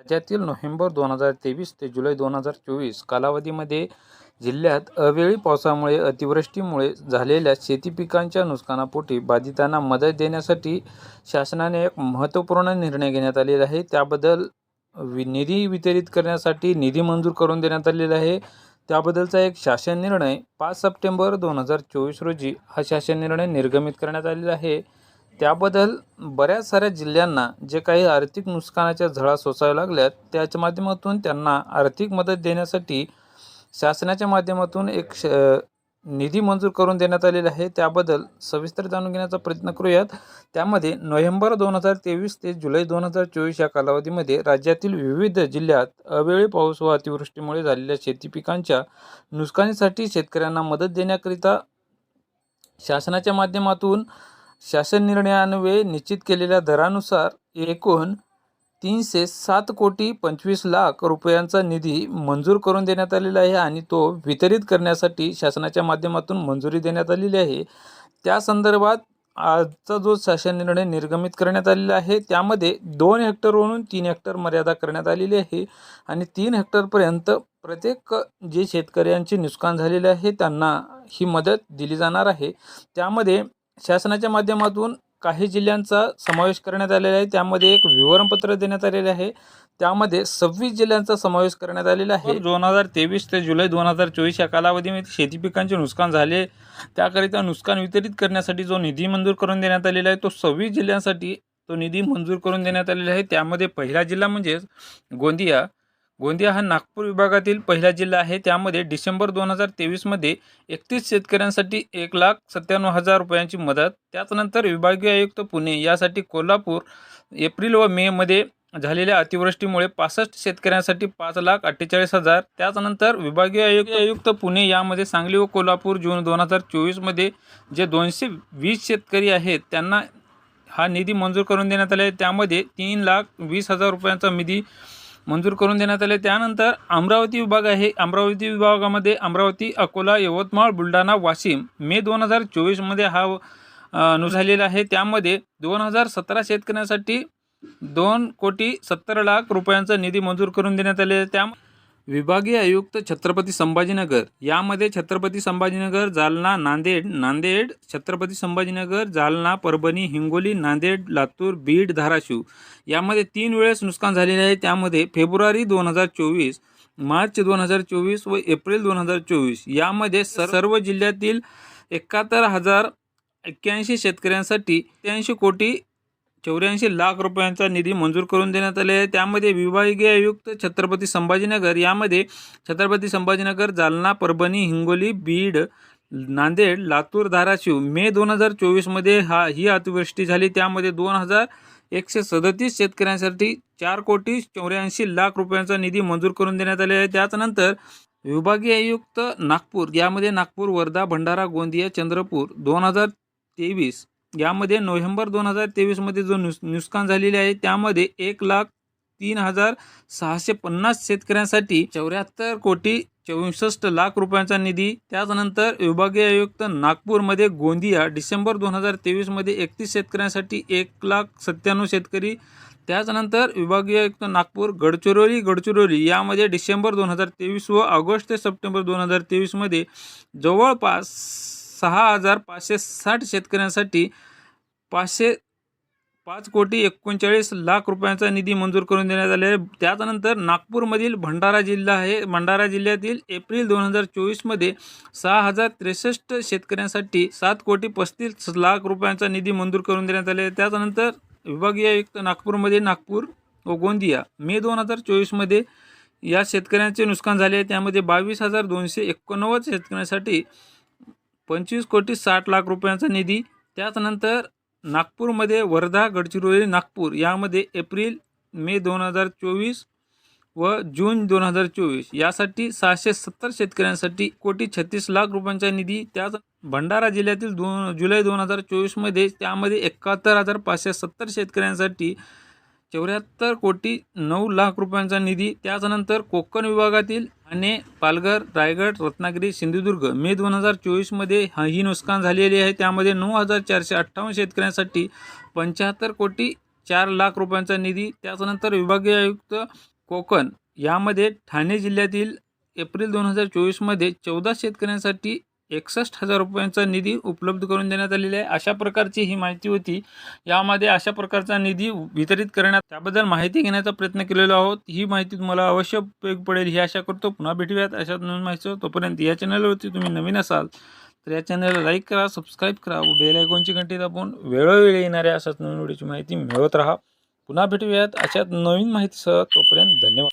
राज्यातील नोव्हेंबर दोन हजार तेवीस ते जुलै दोन हजार चोवीस कालावधीमध्ये जिल्ह्यात अवेळी पावसामुळे अतिवृष्टीमुळे झालेल्या शेती पिकांच्या नुकसानापोटी बाधितांना मदत देण्यासाठी शासनाने एक महत्त्वपूर्ण निर्णय घेण्यात आलेला आहे. त्याबद्दल वि निधी वितरित करण्यासाठी निधी मंजूर करून देण्यात आलेला आहे. त्याबद्दलचा एक शासन निर्णय पाच सप्टेंबर दोन हजार चोवीस रोजी हा शासन निर्णय निर्गमित करण्यात आलेला आहे. त्याबद्दल बऱ्याच साऱ्या जिल्ह्यांना जे काही आर्थिक नुकसानाच्या झळा सोसाव्या लागल्यात त्याच्या माध्यमातून त्यांना आर्थिक मदत देण्यासाठी शासनाच्या माध्यमातून एक श निधी मंजूर करून देण्यात आलेला आहे. त्याबद्दल सविस्तर जाणून घेण्याचा प्रयत्न करूयात. त्यामध्ये नोव्हेंबर दोन हजार तेवीस ते जुलै दोन हजार चोवीस या कालावधीमध्ये राज्यातील विविध जिल्ह्यात अवेळी पाऊस व अतिवृष्टीमुळे झालेल्या शेती पिकांच्या नुकसानीसाठी शेतकऱ्यांना मदत देण्याकरिता शासनाच्या माध्यमातून शासन निर्णयान्वये निश्चित केलेल्या दरानुसार एकूण तीनशे सात कोटी पंचवीस लाख रुपयांचा निधी मंजूर करून देण्यात आलेला आहे आणि तो वितरित करण्यासाठी शासनाच्या माध्यमातून मंजुरी देण्यात आलेली आहे. त्या संदर्भात आजचा जो शासन निर्णय निर्गमित करण्यात आलेला आहे त्यामध्ये दोन हेक्टरवरून तीन हेक्टर मर्यादा करण्यात आलेली आहे आणि तीन हेक्टरपर्यंत प्रत्येक जे शेतकऱ्यांचे नुकसान झालेले आहे त्यांना ही मदत दिली जाणार आहे. त्यामध्ये शासनाच्या माध्यमातून काही जिल्ह्यांचा समावेश करण्यात आलेला आहे. त्यामध्ये एक विवरणपत्र देण्यात आलेले आहे. त्यामध्ये सव्वीस जिल्ह्यांचा समावेश करण्यात आलेला आहे. दोन हजार तेवीस ते जुलै दोन हजार चोवीस या कालावधीमध्ये शेती पिकांचे नुकसान झाले. त्याकरिता नुकसान वितरित करण्यासाठी जो निधी मंजूर करून देण्यात आलेला आहे तो सव्वीस जिल्ह्यांसाठी तो निधी मंजूर करून देण्यात आलेला आहे. त्यामध्ये पहिला जिल्हा म्हणजेच गोंदिया गोंदिया हा नागपूर विभागातील पहिला जिल्हा आहे. त्यामध्ये डिसेंबर दोन हजार तेवीसमध्ये एकतीस शेतकऱ्यांसाठी एक लाख सत्त्याण्णव हजार रुपयांची मदत त्याचनंतर विभागीय आयुक्त पुणे यासाठी कोल्हापूर एप्रिल व मेमध्ये झालेल्या अतिवृष्टीमुळे पासष्ट शेतकऱ्यांसाठी पाच लाख अठ्ठेचाळीस हजार त्याचनंतर विभागीय आयुक्त आयुक्त पुणे यामध्ये सांगली व कोल्हापूर जून दोन हजार चोवीसमध्ये जे दोनशे वीस शेतकरी आहेत त्यांना हा निधी मंजूर करून देण्यात आला आहे. त्यामध्ये तीन लाख वीस हजार रुपयांचा निधी मंजूर करून देण्यात आले. त्यानंतर अमरावती विभाग आहे. अमरावती विभागामध्ये अमरावती अकोला यवतमाळ बुलढाणा वाशिम मे दोन हजार चोवीसमध्ये हा अ, नु झालेला आहे. त्यामध्ये दोन हजार सतरा शेतकऱ्यांसाठी दोन कोटी सत्तर लाख रुपयांचा निधी मंजूर करून देण्यात आले आहे. त्या विभागीय आयुक्त छत्रपती संभाजीनगर. यामध्ये छत्रपती संभाजीनगर जालना नांदेड नांदेड छत्रपती संभाजीनगर जालना परभणी हिंगोली नांदेड लातूर बीड धाराशिव. यामध्ये तीन वेळेस नुकसान झालेले आहे. त्यामध्ये फेब्रुवारी दोन हजार चोवीस मार्च दोन हजार चोवीस व एप्रिल दोन हजार चोवीस. यामध्ये सर्व जिल्ह्यातील एकाहत्तर हजार एक्क्याऐंशी शेतकऱ्यांसाठी त्र्याऐंशी कोटी चौऱ्याऐंशी लाख रुपयांचा निधी मंजूर करून देण्यात आले आहे. त्यामध्ये विभागीय आयुक्त छत्रपती संभाजीनगर यामध्ये छत्रपती संभाजीनगर जालना परभणी हिंगोली बीड नांदेड लातूर धाराशिव मे दोन हजार चोवीसमध्ये हा ही अतिवृष्टी झाली. त्यामध्ये दोन हजार एकशे सदतीस शेतकऱ्यांसाठी चार कोटी चौऱ्याऐंशी लाख रुपयांचा निधी मंजूर करून देण्यात आले आहे. त्याचनंतर विभागीय आयुक्त नागपूर यामध्ये नागपूर वर्धा भंडारा गोंदिया चंद्रपूर दोन हजार तेवीस यामध्ये नोव्हेंबर दोन हजार तेवीसमध्ये जो नुस नुकसान झालेले आहे त्यामध्ये एक लाख तीन हजार सहाशे पन्नास शेतकऱ्यांसाठी चौऱ्याहत्तर कोटी चौसष्ट लाख रुपयांचा निधी त्याचनंतर विभागीय आयुक्त नागपूरमध्ये गोंदिया डिसेंबर दोन हजार तेवीसमध्ये एकतीस शेतकऱ्यांसाठी एक लाख सत्त्याण्णव शेतकरी त्याचनंतर विभागीय आयुक्त नागपूर गडचिरोली गडचिरोली यामध्ये डिसेंबर दोन हजार तेवीस व ऑगस्ट ते सप्टेंबर दोन हजार तेवीसमध्ये जवळपास सहा हजार पाचशे साठ शेतकऱ्यांसाठी पाचशे पाच कोटी एकोणचाळीस लाख रुपयांचा निधी मंजूर करून देण्यात आले आहे. त्याच्यानंतर नागपूरमधील भंडारा जिल्हा आहे. भंडारा जिल्ह्यातील एप्रिल दोन हजार चोवीसमध्ये सहा हजार त्रेसष्ट शेतकऱ्यांसाठी सात कोटी पस्तीस लाख रुपयांचा निधी मंजूर करून देण्यात आले आहे. त्याच्यानंतर विभागीय आयुक्त नागपूरमध्ये नागपूर व गोंदिया मे दोन हजार चोवीसमध्ये या शेतकऱ्यांचे नुकसान झाले आहे. त्यामध्ये बावीस हजार दोनशे एकोणनव्वद शेतकऱ्यांसाठी पंचवीस कोटी साठ लाख रुपयांचा निधी. त्याचनंतर नागपूरमध्ये वर्धा गडचिरोली नागपूर यामध्ये एप्रिल मे दोन हजार चोवीस व जून दोन हजार चोवीस. यासाठी सहाशे सत्तर शेतकऱ्यांसाठी कोटी छत्तीस लाख रुपयांचा निधी. त्याच भंडारा जिल्ह्यातील दोन जुलै दोन हजार चोवीसमध्ये त्यामध्ये एकाहत्तर हजार पाचशे सत्तर शेतकऱ्यांसाठी चौऱ्याहत्तर कोटी नऊ लाख रुपयांचा निधी. त्याच्यानंतर कोकण विभागातील ठाणे पालघर रायगड रत्नागिरी सिंधुदुर्ग मे दोन हजार चोवीसमध्ये ही नुकसान झालेली आहे. त्यामध्ये नऊ हजार चारशे अठ्ठावन्न शेतकऱ्यांसाठी पंच्याहत्तर कोटी चार लाख रुपयांचा निधी. त्याच्यानंतर विभागीय आयुक्त कोकण यामध्ये ठाणे जिल्ह्यातील एप्रिल दोन हजार चोवीसमध्ये चौदा शेतकऱ्यांसाठी एकसष्ट हजार रुपयांचा निधी उपलब्ध करून देण्यात आलेला आहे. अशा प्रकारची ही माहिती होती. यामध्ये अशा प्रकारचा निधी वितरित करण्यात त्याबद्दल माहिती घेण्याचा प्रयत्न केलेलो आहोत. ही माहिती तुम्हाला अवश्य उपयोग पडेल ही आशा करतो. पुन्हा भेटूयात अशा नवीन माहिती तोपर्यंत या चॅनलवरती तुम्ही नवीन असाल तर या चॅनलला लाईक करा सबस्क्राईब करा व बेल आयकॉनची घंटी दाबून वेळोवेळी येणाऱ्या अशाच नवीन व्हिडिओची माहिती मिळवत राहा. पुन्हा भेटूयात अशाच नवीन माहितीसह. तोपर्यंत धन्यवाद.